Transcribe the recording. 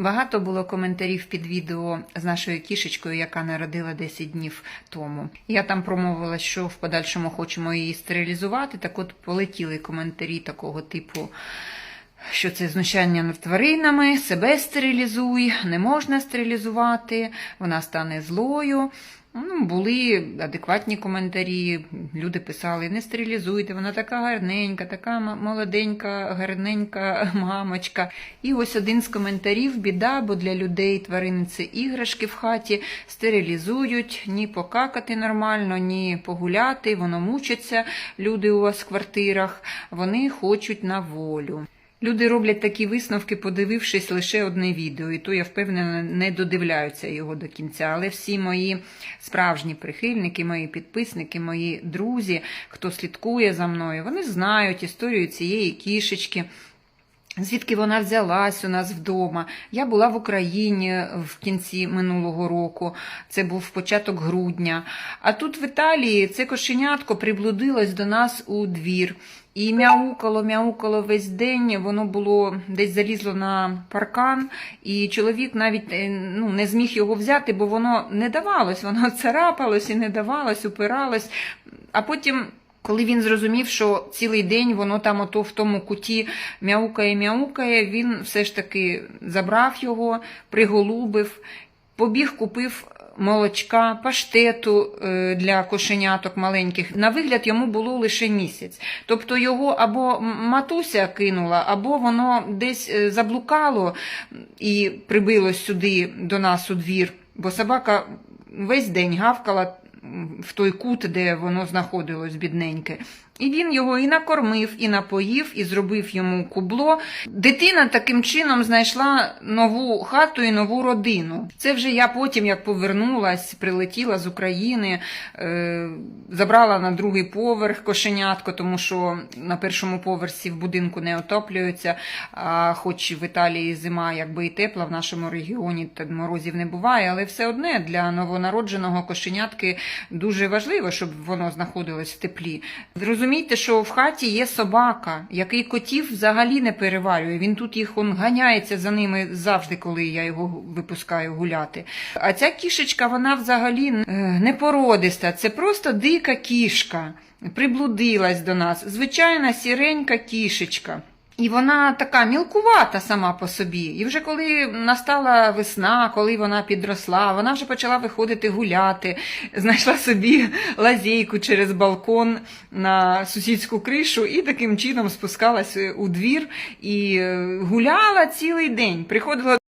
Багато було коментарів під відео з нашою кішечкою, яка народила 10 днів тому. Я там промовила, що в подальшому хочемо її стерилізувати. Так от полетіли коментарі такого типу. Що це знущання над тваринами, себе стерилізуй, не можна стерилізувати, вона стане злою. Ну, були адекватні коментарі. Люди писали: не стерилізуйте, вона така гарненька, така молоденька, гарненька мамочка. І ось один з коментарів: біда, бо для людей тварини це іграшки в хаті, стерилізують, ні покакати нормально, ні погуляти, воно мучиться. Люди у вас в квартирах, вони хочуть на волю. Люди роблять такі висновки, подивившись лише одне відео, і то я впевнена, не додивляються його до кінця. Але всі мої справжні прихильники, мої підписники, мої друзі, хто слідкує за мною, вони знають історію цієї кішечки. Звідки вона взялась у нас вдома? Я була в Україні в кінці минулого року, це був початок грудня. А тут в Італії це кошенятко приблудилось до нас у двір. І мяукало, мяукало весь день. Воно було десь залізло на паркан, і чоловік навіть е, ну, не зміг його взяти, бо воно не давалось, воно царапалось і не давалось, упиралось. А потім коли він зрозумів, що цілий день воно там ото в тому куті мяукає, мяукає, він все ж таки забрав його, приголубив, побіг, купив молочка, паштету е, для кошеняток маленьких. На вигляд йому було лише місяць. Тобто його або матуся кинула, або воно десь е, заблукало і прибилось сюди до нас у двір, бо собака весь день гавкала в той кут, де воно знаходилось бідненьке. І він його і накормив, і напоїв, і зробив йому кубло. Дитина таким чином знайшла нову хату і нову родину. Це вже я потім, як повернулась, прилетіла з України, е, забрала на другий поверх кошенятко, тому що на першому поверсі в будинку не отоплюються. А хоч в Італії зима якби і тепла, в нашому регіоні морозів не буває, але все одне для новонародженого кошенятки дуже важливо, щоб воно знаходилось в теплі. Зрозумійте, що в хаті є собака, який котів взагалі не переварює. Він тут їх он ганяється за ними завжди, коли я його випускаю гуляти. А ця кішечка, вона взагалі е, не породиста, це просто дика кішка. Приблудилась до нас. Звичайна сіренька кішечка. І вона така мілкувата сама по собі. І вже коли настала весна, коли вона підросла, вона вже почала виходити гуляти, знайшла собі лазейку через балкон на сусідську кришу і таким чином спускалась у двір і е, гуляла цілий день. Приходила